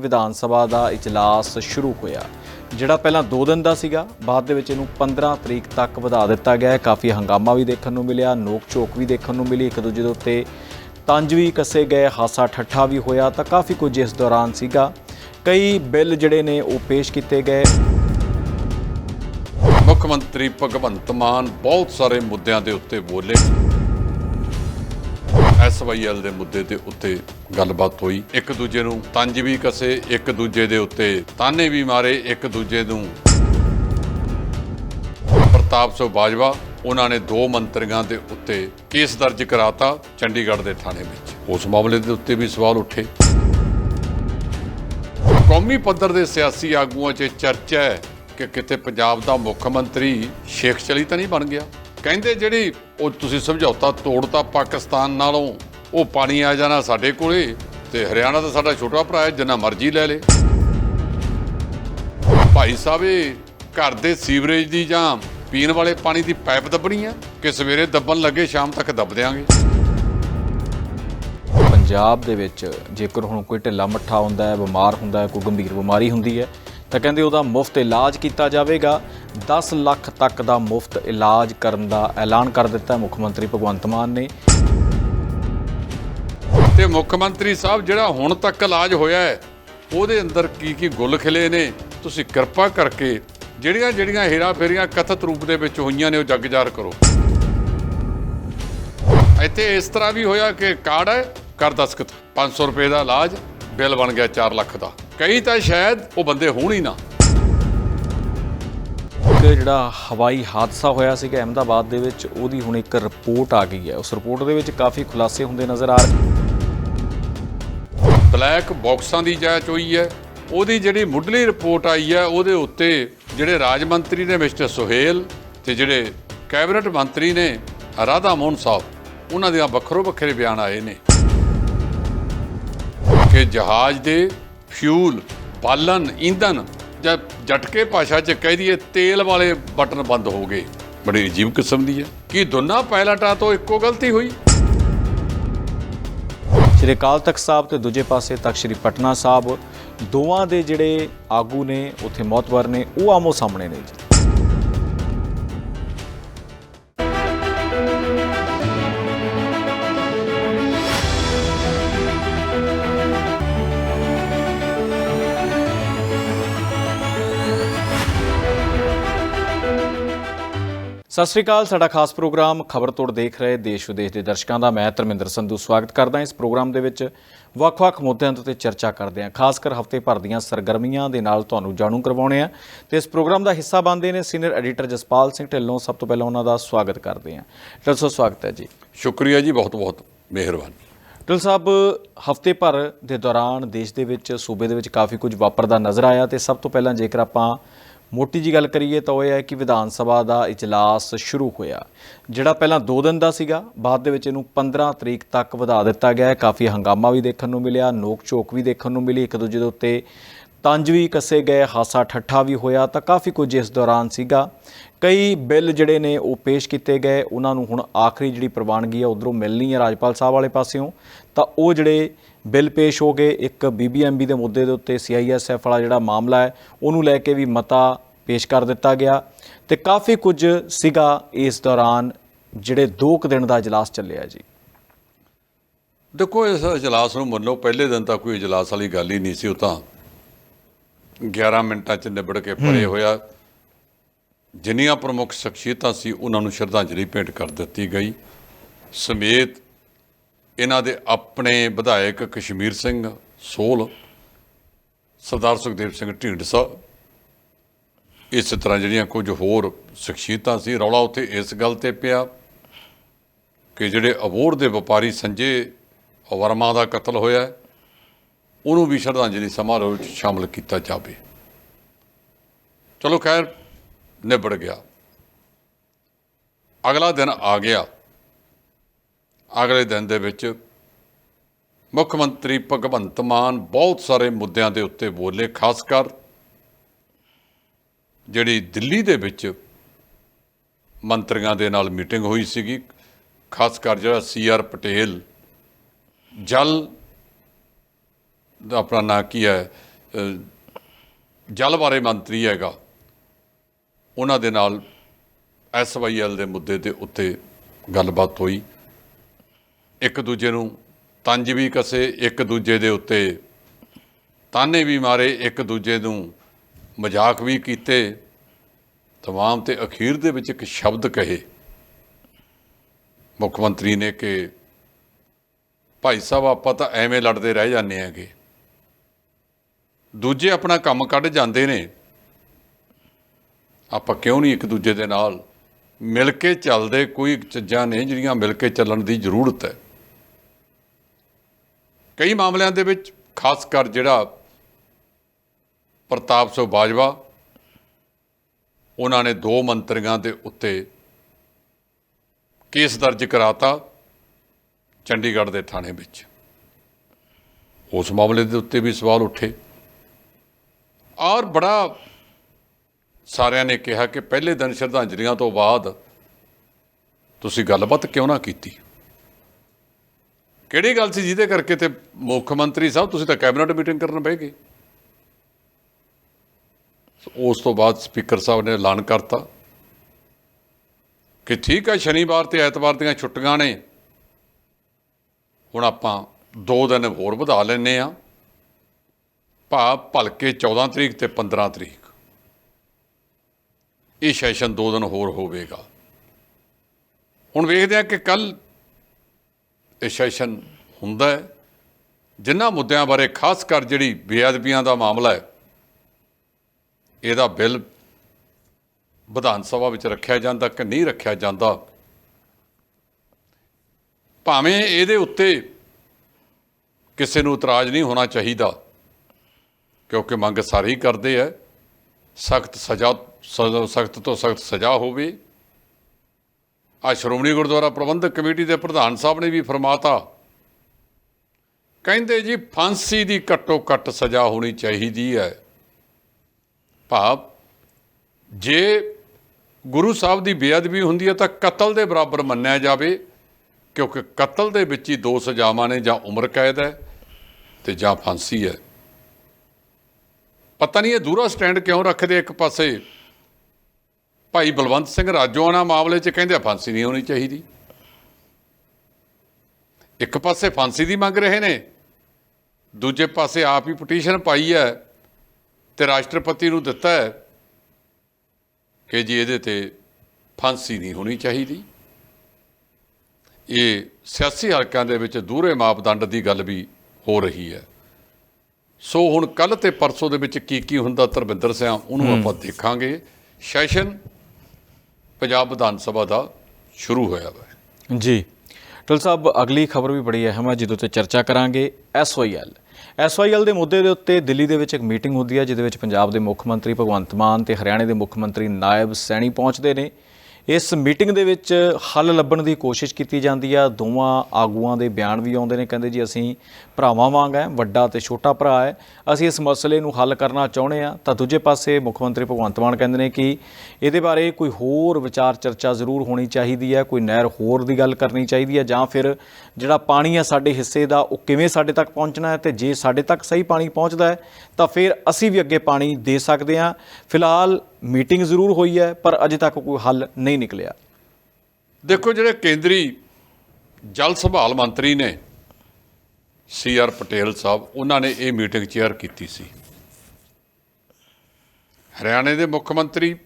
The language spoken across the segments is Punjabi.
ਵਿਧਾਨ ਸਭਾ ਦਾ ਇਜਲਾਸ ਸ਼ੁਰੂ ਹੋਇਆ, ਜਿਹੜਾ ਪਹਿਲਾਂ 2 ਦਿਨ ਦਾ ਸੀਗਾ। ਬਾਅਦ ਦੇ ਵਿੱਚ ਇਹਨੂੰ 15 ਤਰੀਕ ਤੱਕ ਵਧਾ ਦਿੱਤਾ ਗਿਆ ਹੈ। ਕਾਫੀ ਹੰਗਾਮਾ ਵੀ ਦੇਖਣ ਨੂੰ ਮਿਲਿਆ, ਨੋਕ ਝੋਕ ਵੀ ਦੇਖਣ ਨੂੰ ਮਿਲੀ। ਇੱਕ ਦੂਜੇ ਦੇ ਉੱਤੇ ਤੰਜ ਵੀ ਕੱਸੇ ਗਏ, ਹਾਸਾ ਠੱਠਾ ਵੀ ਹੋਇਆ, ਤਾਂ ਕਾਫੀ ਕੁਝ ਇਸ ਦੌਰਾਨ ਸੀਗਾ। ਕਈ ਬਿੱਲ ਜਿਹੜੇ ਨੇ ਉਹ ਪੇਸ਼ ਕੀਤੇ ਗਏ। ਮੁੱਖ ਮੰਤਰੀ ਭਗਵੰਤ ਮਾਨ ਬਹੁਤ ਸਾਰੇ ਮੁੱਦਿਆਂ ਦੇ ਉੱਤੇ ਬੋਲੇ। ਐਸਵਾਈਐਲ ਦੇ ਮੁੱਦੇ ਦੇ ਉੱਤੇ ਗੱਲਬਾਤ ਹੋਈ। ਇੱਕ ਦੂਜੇ ਨੂੰ ਤੰਜ ਵੀ ਕਸੇ, ਇੱਕ ਦੂਜੇ ਦੇ ਉੱਤੇ ਤਾਨੇ ਵੀ ਮਾਰੇ, ਇੱਕ ਦੂਜੇ ਨੂੰ ਪ੍ਰਤਾਪ ਸਿੰਘ ਬਾਜਵਾ। ਉਹਨਾਂ ਨੇ ਦੋ ਮੰਤਰੀਆਂ ਦੇ ਉੱਤੇ ਕੇਸ ਦਰਜ ਕਰਾਤਾ ਚੰਡੀਗੜ੍ਹ ਦੇ ਥਾਣੇ ਵਿੱਚ। ਉਸ ਮਾਮਲੇ ਦੇ ਉੱਤੇ ਵੀ ਸਵਾਲ ਉੱਠੇ। ਕੌਮੀ ਪੱਧਰ ਦੇ ਸਿਆਸੀ ਆਗੂਆਂ 'ਚ ਚਰਚਾ ਹੈ ਕਿ ਕਿਤੇ ਪੰਜਾਬ ਦਾ ਮੁੱਖ ਮੰਤਰੀ ਸ਼ੇਖ ਚਲੀ ਤਾਂ ਨਹੀਂ ਬਣ ਗਿਆ। ਕਹਿੰਦੇ ਜਿਹੜੀ ਉਹ ਤੁਸੀਂ ਸਮਝੌਤਾ ਤੋੜਤਾ ਪਾਕਿਸਤਾਨ ਨਾਲੋਂ, ਉਹ ਪਾਣੀ ਆ ਜਾਣਾ ਸਾਡੇ ਕੋਲੇ ਤੇ ਹਰਿਆਣਾ ਤਾਂ ਸਾਡਾ ਛੋਟਾ ਭਰਾ ਹੈ, ਜਿੰਨਾ ਮਰਜ਼ੀ ਲੈ ਲੇ। ਭਾਈ ਸਾਹਿਬ, ਇਹ ਘਰ ਦੇ ਸੀਵਰੇਜ ਦੀ ਜਾਂ ਪੀਣ ਵਾਲੇ ਪਾਣੀ ਦੀ ਪਾਈਪ ਦੱਬਣੀ ਆ ਕਿ ਸਵੇਰੇ ਦੱਬਣ ਲੱਗੇ, ਸ਼ਾਮ ਤੱਕ ਦੱਬ ਦਿਆਂਗੇ? ਪੰਜਾਬ ਦੇ ਵਿੱਚ ਜੇਕਰ ਹੁਣ ਕੋਈ ਢਿੱਲਾ ਮੱਠਾ ਹੁੰਦਾ ਹੈ, ਬਿਮਾਰ ਹੁੰਦਾ ਹੈ, ਕੋਈ ਗੰਭੀਰ ਬਿਮਾਰੀ ਹੁੰਦੀ ਹੈ ਤਾਂ ਕਹਿੰਦੇ ਉਹਦਾ ਮੁਫਤ ਇਲਾਜ ਕੀਤਾ ਜਾਵੇਗਾ। 10 ਲੱਖ ਤੱਕ ਦਾ ਮੁਫਤ ਇਲਾਜ ਕਰਨ ਦਾ ਐਲਾਨ ਕਰ ਦਿੱਤਾ ਮੁੱਖ ਮੰਤਰੀ ਭਗਵੰਤ ਮਾਨ ਨੇ। ਤੇ ਮੁੱਖ ਮੰਤਰੀ ਸਾਹਿਬ, ਜਿਹੜਾ ਹੁਣ ਤੱਕ ਇਲਾਜ ਹੋਇਆ ਹੈ, ਉਹਦੇ ਅੰਦਰ ਕੀ ਕੀ ਗੁੱਲ ਖਿਲੇ ਨੇ? ਤੁਸੀਂ ਕਿਰਪਾ ਕਰਕੇ ਜਿਹੜੀਆਂ ਜਿਹੜੀਆਂ ਹੇਰਾ ਫੇਰੀਆਂ ਕਥਿਤ ਰੂਪ ਦੇ ਵਿੱਚ ਹੋਈਆਂ ਨੇ, ਉਹ ਜੱਗ ਕਰੋ। ਇੱਥੇ ਇਸ ਤਰ੍ਹਾਂ ਵੀ ਹੋਇਆ ਕਿ ਕਾਰਡ ਹੈ ਕਰ ਦਸਕਤ 500 ਰੁਪਏ ਦਾ ਇਲਾਜ, ਬਿੱਲ ਬਣ ਗਿਆ 4 ਲੱਖ ਦਾ। ਕਈ ਤਾਂ ਸ਼ਾਇਦ ਉਹ ਬੰਦੇ ਹੋਣ ਹੀ ਨਾ। ਇੱਕ ਜਿਹੜਾ ਹਵਾਈ ਹਾਦਸਾ ਹੋਇਆ ਸੀਗਾ ਅਹਿਮਦਾਬਾਦ ਦੇ ਵਿੱਚ ਉਹਦੀ ਹੁਣ ਇੱਕ ਰਿਪੋਰਟ ਆ ਗਈ ਹੈ। ਉਸ ਰਿਪੋਰਟ ਦੇ ਵਿੱਚ ਕਾਫੀ ਖੁਲਾਸੇ ਹੁੰਦੇ ਨਜ਼ਰ ਆ ਰਹੇ ਬਲੈਕ ਬਾਕਸਾਂ ਦੀ ਜਾਂਚ ਹੋਈ ਹੈ। ਉਹਦੀ ਜਿਹੜੀ ਮੁੱਢਲੀ ਰਿਪੋਰਟ ਆਈ ਹੈ ਉਹਦੇ ਉੱਤੇ ਜਿਹੜੇ ਰਾਜ ਮੰਤਰੀ ਨੇ ਮਿਸਟਰ ਸੁਹੇਲ ਤੇ ਜਿਹੜੇ ਕੈਬਨਿਟ ਮੰਤਰੀ ਨੇ ਰਾਧਾ ਮੋਹਨ ਸਾਹਿਬ ਉਹਨਾਂ ਦੇ ਵੱਖਰੋ ਵੱਖਰੇ ਬਿਆਨ ਆਏ ਨੇ ਕਿ ਜਹਾਜ਼ ਦੇ ਫਿਊਲ ਬਾਲਣ ਈਂਧਨ ਜਾਂ ਝਟਕੇ ਭਾਸ਼ਾ 'ਚ ਕਹਿ ਦਈਏ ਤੇਲ ਵਾਲੇ ਬਟਨ ਬੰਦ ਹੋ ਗਏ। ਬੜੀ ਅਜੀਬ ਕਿਸਮ ਦੀ ਹੈ। ਕੀ ਦੋਨਾਂ ਪਾਇਲਟਾਂ ਤੋਂ ਇੱਕੋ ਗਲਤੀ ਹੋਈ? ਸ਼੍ਰੀ ਅਕਾਲ ਤਖਤ ਸਾਹਿਬ ਤੇ ਦੂਜੇ ਪਾਸੇ ਤਖਤ ਸ਼੍ਰੀ ਪਟਨਾ ਸਾਹਿਬ, ਦੋਵਾਂ ਦੇ ਜਿਹੜੇ ਆਗੂ ਨੇ, ਉੱਥੇ ਮੌਤਵਰ ਨੇ, ਉਹ ਆਮੋ ਸਾਹਮਣੇ ਨੇ ਸਤਿ ਸ੍ਰੀ ਅਕਾਲ ਸਾਡਾ ਖਾਸ ਪ੍ਰੋਗਰਾਮ ਖਬਰ ਤੋੜ ਦੇਖ ਰਹੇ ਦੇਸ਼ ਵਿਦੇਸ਼ ਦੇ ਦਰਸ਼ਕਾਂ ਦਾ। ਮੈਂ ਧਰਮਿੰਦਰ ਸੰਧੂ ਸਵਾਗਤ ਕਰਦਾ ਹਾਂ। ਇਸ ਪ੍ਰੋਗਰਾਮ ਦੇ ਵਿੱਚ ਵੱਖ-ਵੱਖ ਮੁੱਦਿਆਂ ਤੇ ਚਰਚਾ ਕਰਦੇ ਹਾਂ। ਖਾਸ ਕਰ ਹਫ਼ਤੇ ਭਰ ਦੀਆਂ ਸਰਗਰਮੀਆਂ ਦੇ ਨਾਲ ਤੁਹਾਨੂੰ ਜਾਣੂ ਕਰਵਾਉਣੇ ਆ ਤੇ ਇਸ ਪ੍ਰੋਗਰਾਮ ਦਾ ਹਿੱਸਾ ਬਣਦੇ ਨੇ ਸੀਨੀਅਰ ਐਡੀਟਰ ਜਸਪਾਲ ਸਿੰਘ ਢਿੱਲੋਂ। ਸਭ ਤੋਂ ਪਹਿਲਾਂ ਉਹਨਾਂ ਦਾ ਸਵਾਗਤ ਕਰਦੇ ਹਾਂ। ਢਿੱਲੋਂ ਸਾਹਿਬ ਸਵਾਗਤ ਹੈ ਜੀ। ਸ਼ੁਕਰੀਆ ਜੀ ਬਹੁਤ ਬਹੁਤ ਮਿਹਰਬਾਨੀ। ਢਿੱਲੋਂ ਸਾਹਿਬ ਹਫ਼ਤੇ ਭਰ ਦੇ ਦੌਰਾਨ ਦੇਸ਼ ਦੇ ਵਿੱਚ ਸੂਬੇ ਦੇ ਵਿੱਚ ਕਾਫੀ ਕੁਝ ਵਾਪਰਦਾ ਨਜ਼ਰ ਆਇਆ ਤੇ ਸਭ ਤੋਂ ਪਹਿਲਾਂ ਜੇਕਰ ਆਪਾਂ ਮੋਟੀ ਜੀ ਗੱਲ ਕਰੀਏ ਤਾਂ ਉਹ ਇਹ ਹੈ ਕਿ ਵਿਧਾਨ ਸਭਾ ਦਾ ਇਜਲਾਸ ਸ਼ੁਰੂ ਹੋਇਆ। ਜਿਹੜਾ ਪਹਿਲਾਂ 2 ਦਿਨ ਦਾ ਸੀਗਾ, ਬਾਅਦ ਦੇ ਵਿੱਚ ਇਹਨੂੰ 15 ਤਰੀਕ ਤੱਕ ਵਧਾ ਦਿੱਤਾ ਗਿਆ। ਹੈ ਕਾਫੀ ਹੰਗਾਮਾ ਵੀ ਦੇਖਣ ਨੂੰ ਮਿਲਿਆ, ਨੋਕ ਝੋਕ ਵੀ ਦੇਖਣ ਨੂੰ ਮਿਲੀ, ਇੱਕ ਦੂਜੇ ਦੇ ਉੱਤੇ ਤੰਜ ਵੀ ਕੱਸੇ ਗਏ, ਹਾਸਾ ਠੱਠਾ ਵੀ ਹੋਇਆ, ਤਾਂ ਕਾਫੀ ਕੁਝ ਇਸ ਦੌਰਾਨ ਸੀਗਾ। ਕਈ ਬਿੱਲ ਜਿਹੜੇ ਨੇ ਉਹ ਪੇਸ਼ ਕੀਤੇ ਗਏ। ਉਹਨਾਂ ਨੂੰ ਹੁਣ ਆਖਰੀ ਜਿਹੜੀ ਪ੍ਰਵਾਨਗੀ ਆ ਉਧਰੋਂ ਮਿਲਣੀ ਹੈ ਰਾਜਪਾਲ ਸਾਹਿਬ ਵਾਲੇ ਪਾਸਿਓਂ। ਤਾਂ ਉਹ ਜਿਹੜੇ ਬਿੱਲ ਪੇਸ਼ ਹੋ ਗਏ। ਇੱਕ ਬੀਬੀਐਮਬੀ ਦੇ ਮੁੱਦੇ ਦੇ ਉੱਤੇ ਸੀਆਈਐਸਐਫ ਵਾਲਾ ਜਿਹੜਾ ਮਾਮਲਾ ਹੈ ਉਹਨੂੰ ਲੈ ਕੇ ਵੀ ਮਤਾ ਪੇਸ਼ ਕਰ ਦਿੱਤਾ ਗਿਆ ਤੇ ਕਾਫੀ ਕੁਝ ਸੀਗਾ ਇਸ ਦੌਰਾਨ ਜਿਹੜੇ 2 ਕੁ ਦਿਨ ਦਾ ਇਜਲਾਸ ਚੱਲਿਆ ਜੀ। ਦੇਖੋ ਇਸ ਇਜਲਾਸ ਨੂੰ ਮੰਨੋ ਪਹਿਲੇ ਦਿਨ ਤਾਂ ਕੋਈ ਇਜਲਾਸ ਵਾਲੀ ਗੱਲ ਹੀ ਨਹੀਂ ਸੀ ਉਹ ਤਾਂ 11 ਮਿੰਟਾਂ 'ਚ ਨਿਬੜ ਕੇ ਪਰੇ ਹੋਇਆ। ਜਿੰਨੀਆਂ ਪ੍ਰਮੁੱਖ ਸ਼ਖਸੀਅਤਾਂ ਸੀ ਉਹਨਾਂ ਨੂੰ ਸ਼ਰਧਾਂਜਲੀ ਭੇਂਟ ਕਰ ਦਿੱਤੀ ਗਈ। ਸਮੇਤ ਇਹਨਾਂ ਦੇ ਆਪਣੇ ਵਿਧਾਇਕ ਕਸ਼ਮੀਰ ਸਿੰਘ ਸੋਲ, ਸਰਦਾਰ ਸੁਖਦੇਵ ਸਿੰਘ ਢੀਂਡਸਾ, ਇਸ ਤਰ੍ਹਾਂ ਜਿਹੜੀਆਂ ਕੁਝ ਹੋਰ ਸ਼ਖਸੀਅਤਾਂ ਸੀ, ਰੌਲਾ ਉੱਥੇ ਇਸ ਗੱਲ ਤੇ ਪਿਆ ਕਿ ਜਿਹੜੇ ਅਬੋਰ ਦੇ ਵਪਾਰੀ ਸੰਜੇ ਵਰਮਾ ਦਾ ਕਤਲ ਹੋਇਆ ਉਹਨੂੰ ਵੀ ਸ਼ਰਧਾਂਜਲੀ ਸਮਾਰੋਹ ਵਿੱਚ ਸ਼ਾਮਲ ਕੀਤਾ ਜਾਵੇ। ਚਲੋ ਖੈਰ, ਨਿਬੜ ਗਿਆ। ਅਗਲਾ ਦਿਨ ਆ ਗਿਆ। ਅਗਲੇ ਦਿਨ ਦੇ ਵਿੱਚ ਮੁੱਖ ਮੰਤਰੀ ਭਗਵੰਤ ਮਾਨ ਬਹੁਤ ਸਾਰੇ ਮੁੱਦਿਆਂ ਦੇ ਉੱਤੇ ਬੋਲੇ, ਖਾਸ ਕਰ ਜਿਹੜੀ ਦਿੱਲੀ ਦੇ ਵਿੱਚ ਮੰਤਰੀਆਂ ਦੇ ਨਾਲ ਮੀਟਿੰਗ ਹੋਈ ਸੀਗੀ, ਖਾਸ ਕਰ ਜਿਹੜਾ ਸੀ ਆਰ ਪਟੇਲ ਜਲ ਦਾ ਆਪਣਾ ਨਾਂ ਕੀ ਹੈ ਜਲ ਬਾਰੇ ਮੰਤਰੀ ਹੈਗਾ, ਉਹਨਾਂ ਦੇ ਨਾਲ ਐਸਵਾਈਐਲ ਦੇ ਮੁੱਦੇ ਦੇ ਉੱਤੇ ਗੱਲਬਾਤ ਹੋਈ। ਇੱਕ ਦੂਜੇ ਨੂੰ ਤੰਜ ਵੀ ਕਸੇ, ਇੱਕ ਦੂਜੇ ਦੇ ਉੱਤੇ ਤਾਨੇ ਵੀ ਮਾਰੇ, ਇੱਕ ਦੂਜੇ ਨੂੰ ਮਜ਼ਾਕ ਵੀ ਕੀਤੇ, ਤਮਾਮ ਤੇ ਅਖੀਰ ਦੇ ਵਿੱਚ ਇੱਕ ਸ਼ਬਦ ਕਹੇ। ਮੁੱਖ ਮੰਤਰੀ ਨੇ ਕਿ, ਭਾਈ ਸਾਹਿਬ, ਆਪਾਂ ਤਾਂ ਐਵੇਂ ਲੜਦੇ ਰਹਿ ਜਾਂਦੇ ਆਂਗੇ ਦੂਜੇ ਆਪਣਾ ਕੰਮ ਕੱਢ ਜਾਂਦੇ ਨੇ। ਆਪਾਂ ਕਿਉਂ ਨਹੀਂ ਇੱਕ ਦੂਜੇ ਦੇ ਨਾਲ ਮਿਲ ਕੇ ਚੱਲਦੇ? ਕੋਈ ਚੀਜ਼ਾਂ ਨੇ ਜਿਹੜੀਆਂ ਮਿਲ ਕੇ ਚੱਲਣ ਦੀ ਜ਼ਰੂਰਤ ਹੈ। ਕਈ ਮਾਮਲਿਆਂ ਦੇ ਵਿੱਚ, ਖਾਸ ਕਰ ਜਿਹੜਾ ਪ੍ਰਤਾਪ ਸਿੰਘ ਬਾਜਵਾ, ਉਹਨਾਂ ਨੇ ਦੋ ਮੰਤਰੀਆਂ ਦੇ ਉੱਤੇ ਕੇਸ ਦਰਜ ਕਰਾਤਾ ਚੰਡੀਗੜ੍ਹ ਦੇ ਥਾਣੇ ਵਿੱਚ। ਉਸ ਮਾਮਲੇ ਦੇ ਉੱਤੇ ਵੀ ਸਵਾਲ ਉੱਠੇ। ਔਰ ਬੜਾ ਸਾਰਿਆਂ ਨੇ ਕਿਹਾ ਕਿ ਪਹਿਲੇ ਦਿਨ ਸ਼ਰਧਾਂਜਲੀਆਂ ਤੋਂ ਬਾਅਦ ਤੁਸੀਂ ਗੱਲਬਾਤ ਕਿਉਂ ਨਾ ਕੀਤੀ? ਕਿਹੜੀ ਗੱਲ ਸੀ ਜਿਹਦੇ ਕਰਕੇ ਤੇ ਮੁੱਖ ਮੰਤਰੀ ਸਾਹਿਬ, ਤੁਸੀਂ ਤਾਂ ਕੈਬਨਿਟ ਮੀਟਿੰਗ ਕਰਨ ਬਹਿ ਗਏ। ਉਸ ਤੋਂ ਬਾਅਦ ਸਪੀਕਰ ਸਾਹਿਬ ਨੇ ਐਲਾਨ ਕਰਤਾ ਕਿ ਠੀਕ ਹੈ, ਸ਼ਨੀਵਾਰ ਤੇ ਐਤਵਾਰ ਦੀਆਂ ਛੁੱਟੀਆਂ ਨੇ। ਹੁਣ ਆਪਾਂ ਦੋ ਦਿਨ ਹੋਰ ਵਧਾ ਲੈਨੇ ਆ ਭਾਵ ਭਲਕੇ 14 ਤਰੀਕ ਤੇ 15 ਤਰੀਕ। ਇਹ ਸੈਸ਼ਨ ਦੋ ਦਿਨ ਹੋਰ ਹੋਵੇਗਾ। ਹੁਣ ਵੇਖਦੇ ਆ ਕਿ ਕੱਲ ਇਹ ਸੈਸ਼ਨ ਹੁੰਦਾ ਹੈ। ਜਿਨ੍ਹਾਂ ਮੁੱਦਿਆਂ ਬਾਰੇ ਖਾਸ ਕਰ ਜਿਹੜੀ ਬੇਅਦਬੀਆਂ ਦਾ ਮਾਮਲਾ ਹੈ, ਇਹਦਾ ਬਿੱਲ ਵਿਧਾਨ ਸਭਾ ਵਿੱਚ ਰੱਖਿਆ ਜਾਂਦਾ ਕਿ ਨਹੀਂ ਰੱਖਿਆ ਜਾਂਦਾ। ਭਾਵੇਂ ਇਹਦੇ ਉੱਤੇ ਕਿਸੇ ਨੂੰ ਇਤਰਾਜ਼ ਨਹੀਂ ਹੋਣਾ ਚਾਹੀਦਾ, ਕਿਉਂਕਿ ਮੰਗ ਸਾਰੇ ਹੀ ਕਰਦੇ ਆ। ਸਖਤ ਸਜ਼ਾ, ਸਖਤ ਤੋਂ ਸਖਤ ਸਜ਼ਾ ਹੋਵੇ ਆ ਸ਼੍ਰੋਮਣੀ ਗੁਰਦੁਆਰਾ ਪ੍ਰਬੰਧਕ ਕਮੇਟੀ ਦੇ ਪ੍ਰਧਾਨ ਸਾਹਿਬ ਨੇ ਵੀ ਫਰਮਾਤਾ, ਕਹਿੰਦੇ ਜੀ, ਫਾਂਸੀ ਦੀ ਘੱਟੋ ਘੱਟ ਸਜ਼ਾ ਹੋਣੀ ਚਾਹੀਦੀ ਹੈ। ਭਾਵ, ਜੇ ਗੁਰੂ ਸਾਹਿਬ ਦੀ ਬੇਅਦਬੀ ਹੁੰਦੀ ਹੈ ਤਾਂ ਕਤਲ ਦੇ ਬਰਾਬਰ ਮੰਨਿਆ ਜਾਵੇ, ਕਿਉਂਕਿ ਕਤਲ ਦੇ ਵਿੱਚ ਹੀ ਦੋ ਸਜ਼ਾਵਾਂ ਨੇ, ਜਾਂ ਉਮਰ ਕੈਦ ਹੈ ਤੇ ਜਾਂ ਫਾਂਸੀ ਹੈ। ਪਤਾ ਨਹੀਂ ਇਹ ਦੂਰਾ ਸਟੈਂਡ ਕਿਉਂ ਰੱਖਦੇ ਇੱਕ ਪਾਸੇ? ਭਾਈ ਬਲਵੰਤ ਸਿੰਘ ਰਾਜੋਆਣਾ ਮਾਮਲੇ 'ਚ ਕਹਿੰਦੇ ਫਾਂਸੀ ਨਹੀਂ ਹੋਣੀ ਚਾਹੀਦੀ। ਇੱਕ ਪਾਸੇ ਫਾਂਸੀ ਦੀ ਮੰਗ ਰਹੇ ਨੇ ਦੂਜੇ ਪਾਸੇ ਆਪ ਹੀ ਪਟੀਸ਼ਨ ਪਾਈ ਹੈ ਤੇ ਰਾਸ਼ਟਰਪਤੀ ਨੂੰ ਦਿੱਤਾ ਹੈ ਕਿ ਜੀ ਇਹਦੇ ਤੇ ਫਾਂਸੀ ਨਹੀਂ ਹੋਣੀ ਚਾਹੀਦੀ। ਇਹ ਸਿਆਸੀ ਹਲਕਾਂ ਦੇ ਵਿੱਚ ਦੂਰੇ ਮਾਪਦੰਡ ਦੀ ਗੱਲ ਵੀ ਹੋ ਰਹੀ ਹੈ। ਸੋ ਹੁਣ ਕੱਲ ਤੇ ਪਰਸੋਂ ਦੇ ਵਿੱਚ ਕੀ ਕੀ ਹੁੰਦਾ ਧਰਮਿੰਦਰ ਸਿੰਘ ਉਹਨੂੰ ਆਪਾਂ ਦੇਖਾਂਗੇ। ਸੈਸ਼ਨ ਪੰਜਾਬ ਵਿਧਾਨ ਸਭਾ ਦਾ ਸ਼ੁਰੂ ਹੋਇਆ ਹੈ ਜੀ। ਟਲ ਸਾਹਿਬ, ਅਗਲੀ ਖਬਰ ਵੀ ਬੜੀ ਅਹਿਮ ਹੈ ਜਿਹਦੇ ਉੱਤੇ ਚਰਚਾ ਕਰਾਂਗੇ ਐਸਵਾਈਐਲ ਐਸਵਾਈਐਲ ਦੇ ਮੁੱਦੇ ਦੇ ਉੱਤੇ ਦਿੱਲੀ ਦੇ ਵਿੱਚ ਇੱਕ ਮੀਟਿੰਗ ਹੁੰਦੀ ਹੈ ਜਿਹਦੇ ਵਿੱਚ ਪੰਜਾਬ ਦੇ ਮੁੱਖ ਮੰਤਰੀ ਭਗਵੰਤ ਮਾਨ ਤੇ ਹਰਿਆਣੇ ਦੇ ਮੁੱਖ ਮੰਤਰੀ ਨਾਇਬ ਸੈਣੀ ਪਹੁੰਚਦੇ ਨੇ। ਇਸ ਮੀਟਿੰਗ ਦੇ ਵਿੱਚ ਹੱਲ ਲੱਭਣ ਦੀ ਕੋਸ਼ਿਸ਼ ਕੀਤੀ ਜਾਂਦੀ ਆ। ਦੋਵਾਂ ਆਗੂਆਂ ਦੇ ਬਿਆਨ ਵੀ ਆਉਂਦੇ ਨੇ, ਕਹਿੰਦੇ ਜੀ ਅਸੀਂ ਭਰਾਵਾਂ ਵਾਂਗ ਹੈ ਵੱਡਾ ਤੇ ਛੋਟਾ ਭਰਾ ਹੈ। ਅਸੀਂ ਇਸ ਮਸਲੇ ਨੂੰ ਹੱਲ ਕਰਨਾ ਚਾਹੁੰਦੇ ਆ। ਤਾਂ ਦੂਜੇ ਪਾਸੇ ਮੁੱਖ ਮੰਤਰੀ ਭਗਵੰਤ ਮਾਨ ਕਹਿੰਦੇ ਨੇ ਕਿ ਇਹਦੇ ਬਾਰੇ ਕੋਈ ਹੋਰ ਵਿਚਾਰ ਚਰਚਾ ਜ਼ਰੂਰ ਹੋਣੀ ਚਾਹੀਦੀ ਹੈ ਕੋਈ ਨਹਿਰ ਹੋਰ ਦੀ ਗੱਲ ਕਰਨੀ ਚਾਹੀਦੀ ਹੈ ਜਾਂ ਫਿਰ ਜਿਹੜਾ ਪਾਣੀ ਆ ਸਾਡੇ ਹਿੱਸੇ ਦਾ, ਉਹ ਕਿਵੇਂ ਸਾਡੇ ਤੱਕ ਪਹੁੰਚਣਾ ਹੈ ਤੇ ਜੇ ਸਾਡੇ ਤੱਕ ਸਹੀ ਪਾਣੀ ਪਹੁੰਚਦਾ ਹੈ, ਤਾਂ ਫਿਰ ਅਸੀਂ ਵੀ ਅੱਗੇ ਪਾਣੀ ਦੇ ਸਕਦੇ ਹਾਂ। ਫਿਲਹਾਲ ਮੀਟਿੰਗ ਜ਼ਰੂਰ ਹੋਈ ਹੈ, ਪਰ ਅਜੇ ਤੱਕ ਕੋਈ ਹੱਲ ਨਹੀਂ ਨਿਕਲਿਆ। ਦੇਖੋ, ਜਿਹੜੇ ਕੇਂਦਰੀ ਜਲ ਸੰਭਾਲ ਮੰਤਰੀ ਨੇ, ਸੀ ਆਰ ਪਟੇਲ ਸਾਹਿਬ, ਉਹਨਾਂ ਨੇ ਇਹ ਮੀਟਿੰਗ ਚੇਅਰ ਕੀਤੀ ਸੀ। ਹਰਿਆਣੇ ਦੇ ਮੁੱਖ ਮੰਤਰੀ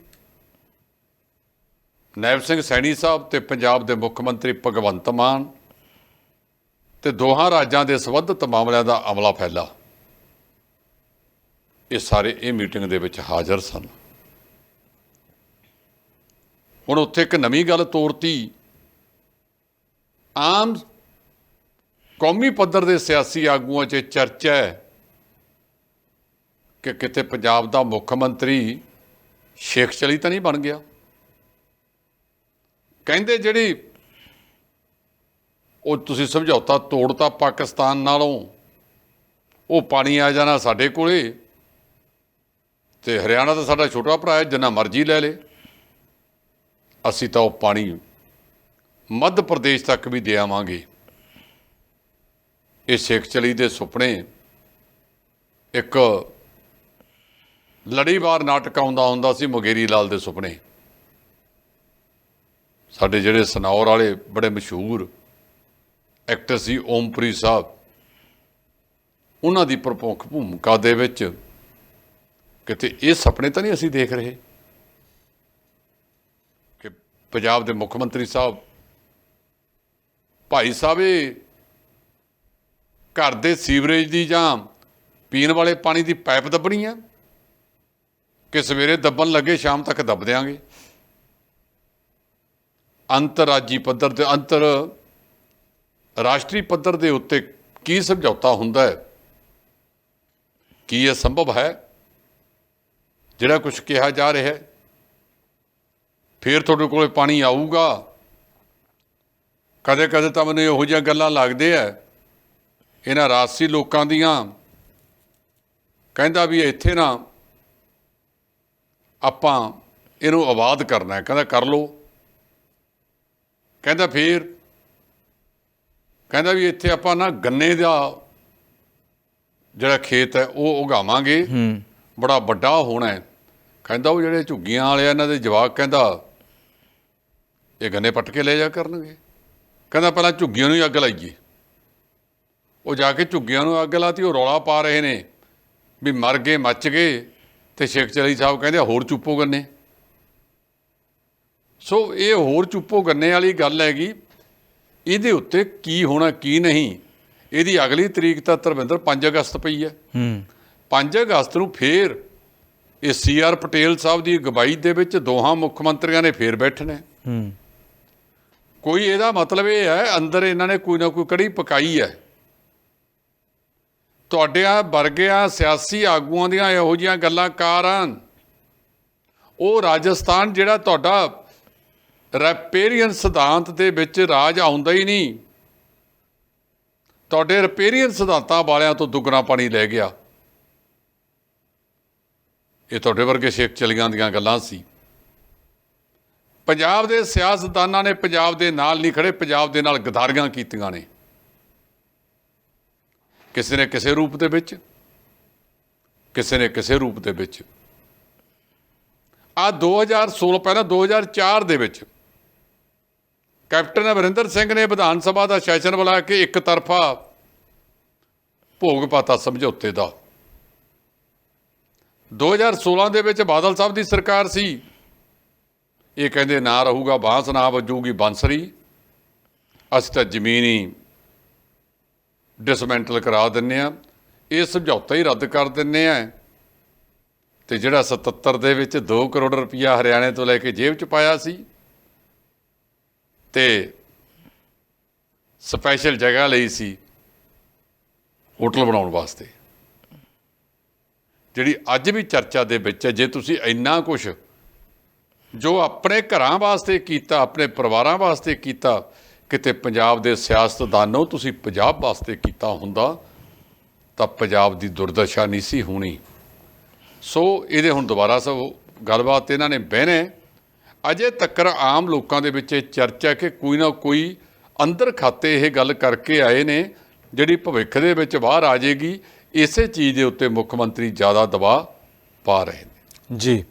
ਨਾਇਬ ਸਿੰਘ ਸੈਣੀ ਸਾਹਿਬ ਤੇ ਪੰਜਾਬ ਦੇ ਮੁੱਖ ਮੰਤਰੀ ਭਗਵੰਤ ਮਾਨ ਤੇ ਦੋਹਾਂ ਰਾਜਾਂ ਦੇ ਸੰਬੰਧਿਤ ਮਾਮਲਿਆਂ ਦਾ ਅਮਲਾ ਫੈਲਾ। ਇਹ ਸਾਰੇ ਇਹ ਮੀਟਿੰਗ ਦੇ ਵਿੱਚ ਹਾਜ਼ਰ ਸਨ। ਹੁਣ ਉੱਥੇ ਇੱਕ ਨਵੀਂ ਗੱਲ ਤੋਰਤੀ। ਆਮ ਕੌਮੀ ਪੱਧਰ ਦੇ ਸਿਆਸੀ ਆਗੂਆਂ 'ਚ ਚਰਚਾ ਹੈ ਕਿ ਕਿਤੇ ਪੰਜਾਬ ਦਾ ਮੁੱਖ ਮੰਤਰੀ ਸ਼ੇਖ ਚਲੀ ਤਾਂ ਨਹੀਂ ਬਣ ਗਿਆ। ਕਹਿੰਦੇ ਜਿਹੜੀ ਉਹ ਤੁਸੀਂ ਸਮਝੌਤਾ ਤੋੜਤਾ ਪਾਕਿਸਤਾਨ ਨਾਲੋਂ, ਉਹ ਪਾਣੀ ਆ ਜਾਣਾ ਸਾਡੇ ਕੋਲੇ ਤੇ ਹਰਿਆਣਾ ਤਾਂ ਸਾਡਾ ਛੋਟਾ ਭਰਾ ਹੈ, ਜਿੰਨਾ ਮਰਜ਼ੀ ਲੈ ਲੇ। ਅਸੀਂ ਤਾਂ ਉਹ ਪਾਣੀ ਮੱਧ ਪ੍ਰਦੇਸ਼ ਤੱਕ ਵੀ ਦੇ ਆਵਾਂਗੇ। ਇਹ ਸਿੱਖ ਚਲੀ ਦੇ ਸੁਪਨੇ ਇੱਕ ਲੜੀਵਾਰ ਨਾਟਕ ਆਉਂਦਾ ਹੁੰਦਾ ਸੀ ਮੁਗੇਰੀ ਲਾਲ ਦੇ ਸੁਪਨੇ। ਸਾਡੇ ਜਿਹੜੇ ਸਨੌਰ ਵਾਲੇ ਬੜੇ ਮਸ਼ਹੂਰ ਐਕਟਰ ਸੀ ਓਮਪੁਰੀ ਸਾਹਿਬ, ਉਹਨਾਂ ਦੀ ਪ੍ਰਮੁੱਖ ਭੂਮਿਕਾ ਦੇ ਵਿੱਚ ਕਿਤੇ ਇਹ ਸੁਪਨੇ ਤਾਂ ਨਹੀਂ ਅਸੀਂ ਦੇਖ ਰਹੇ? ਪੰਜਾਬ ਦੇ ਮੁੱਖ ਮੰਤਰੀ ਸਾਹਿਬ, ਭਾਈ ਸਾਹਿਬ, ਇਹ ਘਰ ਦੇ ਸੀਵਰੇਜ ਦੀ ਜਾਂ ਪੀਣ ਵਾਲੇ ਪਾਣੀ ਦੀ ਪਾਈਪ ਦੱਬਣੀ ਆ? ਕਿ ਸਵੇਰੇ ਦੱਬਣ ਲੱਗੇ, ਸ਼ਾਮ ਤੱਕ ਦੱਬ ਦਿਆਂਗੇ? ਅੰਤਰਰਾਜੀ ਪੱਧਰ ਤੇ, ਅੰਤਰ ਰਾਸ਼ਟਰੀ ਪੱਧਰ ਦੇ ਉੱਤੇ ਕੀ ਸਮਝੌਤਾ ਹੁੰਦਾ ਹੈ? ਕੀ ਇਹ ਸੰਭਵ ਹੈ? ਜਿਹੜਾ ਕੁਝ ਕਿਹਾ ਜਾ ਰਿਹਾ ਹੈ? ਫਿਰ ਤੁਹਾਡੇ ਕੋਲੇ ਪਾਣੀ ਆਊਗਾ। ਕਦੇ ਕਦੇ ਤਾਂ ਮੈਨੂੰ ਇਹੋ ਜਿਹੀਆਂ ਗੱਲਾਂ ਲੱਗਦੇ ਆ ਇਹਨਾਂ ਰਾਜਸੀ ਲੋਕਾਂ ਦੀਆਂ। ਕਹਿੰਦਾ ਵੀ ਇੱਥੇ ਨਾ ਆਪਾਂ ਇਹਨੂੰ ਆਬਾਦ ਕਰਨਾ ਹੈ ਕਹਿੰਦਾ ਕਰ ਲਓ। ਕਹਿੰਦਾ ਫੇਰ? ਕਹਿੰਦਾ ਵੀ ਇੱਥੇ ਆਪਾਂ ਨਾ ਗੰਨੇ ਦਾ ਜਿਹੜਾ ਖੇਤ ਹੈ ਉਹ ਉਗਾਵਾਂਗੇ। ਹੂੰ। ਬੜਾ ਵੱਡਾ ਹੋਣਾ ਹੈ ਕਹਿੰਦਾ ਉਹ ਜਿਹੜੇ ਝੁੱਗੀਆਂ ਵਾਲੇ ਆ, ਇਹਨਾਂ ਦੇ ਜਵਾਕ ਕਹਿੰਦਾ ਇਹ ਗੰਨੇ ਪੱਟ ਕੇ ਲੈ ਜਾ ਕਰਨਗੇ। ਕਹਿੰਦਾ ਪਹਿਲਾਂ ਝੁੱਗੀਆਂ ਨੂੰ ਹੀ ਅੱਗ ਲਾਈਏ। ਉਹ ਜਾ ਕੇ ਝੁੱਗੀਆਂ ਨੂੰ ਅੱਗ ਲਾਤੀ ਉਹ ਰੌਲਾ ਪਾ ਰਹੇ ਨੇ। ਵੀ ਮਰ ਗਏ ਮੱਚ ਗਏ। ਤੇ ਸ਼ੇਖ ਚਲੀ ਸਾਹਿਬ ਕਹਿੰਦੇ ਹੋਰ ਚੁੱਪੋ ਗੰਨੇ। ਸੋ ਇਹ ਹੋਰ ਚੁੱਪੋ ਗੰਨੇ ਵਾਲੀ ਗੱਲ ਹੈਗੀ ਇਹਦੇ ਉੱਤੇ ਕੀ ਹੋਣਾ ਕੀ ਨਹੀਂ। ਇਹਦੀ ਅਗਲੀ ਤਰੀਕ ਤਾਂ ਧਰਮਿੰਦਰ 5 ਅਗਸਤ ਪਈ ਹੈ। ਹੂੰ। 5 ਅਗਸਤ ਨੂੰ ਫੇਰ ਇਹ ਸੀ ਆਰ ਪਟੇਲ ਸਾਹਿਬ ਦੀ ਅਗਵਾਈ ਦੇ ਵਿੱਚ ਦੋਹਾਂ ਮੁੱਖ ਮੰਤਰੀਆਂ ਨੇ ਫੇਰ ਬੈਠਣੇ ਹੂੰ। ਕੋਈ ਇਹਦਾ ਮਤਲਬ ਇਹ ਹੈ, ਅੰਦਰ ਇਹਨਾਂ ਨੇ ਕੋਈ ਨਾ ਕੋਈ ਕੜੀ ਪਕਾਈ ਹੈ। ਤੁਹਾਡਿਆਂ ਵਰਗਿਆਂ ਸਿਆਸੀ ਆਗੂਆਂ ਦੀਆਂ ਇਹੋ ਜੀਆਂ ਗੱਲਾਂ ਕਾਰਨ ਉਹ ਰਾਜਸਥਾਨ ਜਿਹੜਾ ਤੁਹਾਡਾ ਰੈਪੇਰੀਅਨ ਸਿਧਾਂਤ ਦੇ ਵਿੱਚ ਰਾਜ ਆਉਂਦਾ ਹੀ ਨਹੀਂ, ਤੁਹਾਡੇ ਰੈਪੇਰੀਅਨ ਸਿਧਾਂਤਾਂ ਵਾਲਿਆਂ ਤੋਂ ਦੁੱਗਣਾ ਪਾਣੀ ਲੈ ਗਿਆ। ਇਹ ਤੁਹਾਡੇ ਵਰਗੇ ਸ਼ੇਖ ਚਲੀਆਂ ਦੀਆਂ ਗੱਲਾਂ ਸੀ। ਪੰਜਾਬ ਦੇ ਸਿਆਸਤਦਾਨਾਂ ਨੇ ਪੰਜਾਬ ਦੇ ਨਾਲ ਨਹੀਂ ਖੜੇ, ਪੰਜਾਬ ਦੇ ਨਾਲ ਗਦਾਰੀਆਂ ਕੀਤੀਆਂ ਨੇ। ਕਿਸੇ ਨੇ ਕਿਸੇ ਰੂਪ ਦੇ ਵਿੱਚ, ਕਿਸੇ ਨੇ ਕਿਸੇ ਰੂਪ ਦੇ ਵਿੱਚ। ਆ 2016 ਪਹਿਲਾਂ 2004 ਦੇ ਵਿੱਚ ਕੈਪਟਨ ਅਮਰਿੰਦਰ ਸਿੰਘ ਨੇ ਵਿਧਾਨ ਸਭਾ ਦਾ ਸੈਸ਼ਨ ਬੁਲਾ ਕੇ ਇੱਕ ਤਰਫਾ ਭੋਗ ਪਾਤਾ ਸਮਝੌਤੇ ਦਾ। 2016 ਦੇ ਵਿੱਚ ਬਾਦਲ ਸਾਹਿਬ ਦੀ ਸਰਕਾਰ ਸੀ। ਇਹ ਕਹਿੰਦੇ ਨਾ ਰਹੂਗਾ ਬਾਂਸ, ਨਾ ਵੱਜੂਗੀ ਬੰਸਰੀ। ਅਸੀਂ ਤਾਂ ਜ਼ਮੀਨ ਹੀ ਡਿਸਮੈਂਟਲ ਕਰਾ ਦਿੰਨੇ ਆ। ਇਹ ਸਮਝੌਤਾ ਹੀ ਰੱਦ ਕਰ ਦਿੰਨੇ ਆ। ਤੇ ਜਿਹੜਾ 77 ਦੇ ਵਿੱਚ 2 ਕਰੋੜ ਰੁਪਇਆ ਹਰਿਆਣੇ ਤੋਂ ਲੈ ਕੇ ਜੇਬ 'ਚ ਪਾਇਆ ਸੀ ਤੇ ਸਪੈਸ਼ਲ ਜਗ੍ਹਾ ਲਈ ਸੀ ਹੋਟਲ ਬਣਾਉਣ ਵਾਸਤੇ। ਜਿਹੜੀ ਅੱਜ ਵੀ ਚਰਚਾ ਦੇ ਵਿੱਚ ਹੈ, ਜੇ ਤੁਸੀਂ ਇੰਨਾ ਕੁਝ ਜੋ ਆਪਣੇ ਘਰਾਂ ਵਾਸਤੇ ਕੀਤਾ, ਆਪਣੇ ਪਰਿਵਾਰਾਂ ਵਾਸਤੇ ਕੀਤਾ, ਕਿਤੇ ਪੰਜਾਬ ਦੇ ਸਿਆਸਤਦਾਨੋਂ ਤੁਸੀਂ ਪੰਜਾਬ ਵਾਸਤੇ ਕੀਤਾ ਹੁੰਦਾ, ਤਾਂ ਪੰਜਾਬ ਦੀ ਦੁਰਦਸ਼ਾ ਨਹੀਂ ਸੀ ਹੋਣੀ। ਸੋ ਇਹਦੇ ਹੁਣ ਦੁਬਾਰਾ ਸਭ ਗੱਲਬਾਤ ਇਹਨਾਂ ਨੇ ਬਹਿਣੇ। ਅਜੇ ਤੱਕ ਆਮ ਲੋਕਾਂ ਦੇ ਵਿੱਚ ਇਹ ਚਰਚਾ ਕਿ ਕੋਈ ਨਾ ਕੋਈ ਅੰਦਰ ਖਾਤੇ ਇਹ ਗੱਲ ਕਰਕੇ ਆਏ ਨੇ, ਜਿਹੜੀ ਭਵਿੱਖ ਦੇ ਵਿੱਚ ਬਾਹਰ ਆ ਜਾਏਗੀ, ਇਸੇ ਚੀਜ਼ ਦੇ ਉੱਤੇ ਮੁੱਖ ਮੰਤਰੀ ਜ਼ਿਆਦਾ ਦਬਾਅ ਪਾ ਰਹੇ ਨੇ। ਜੀ।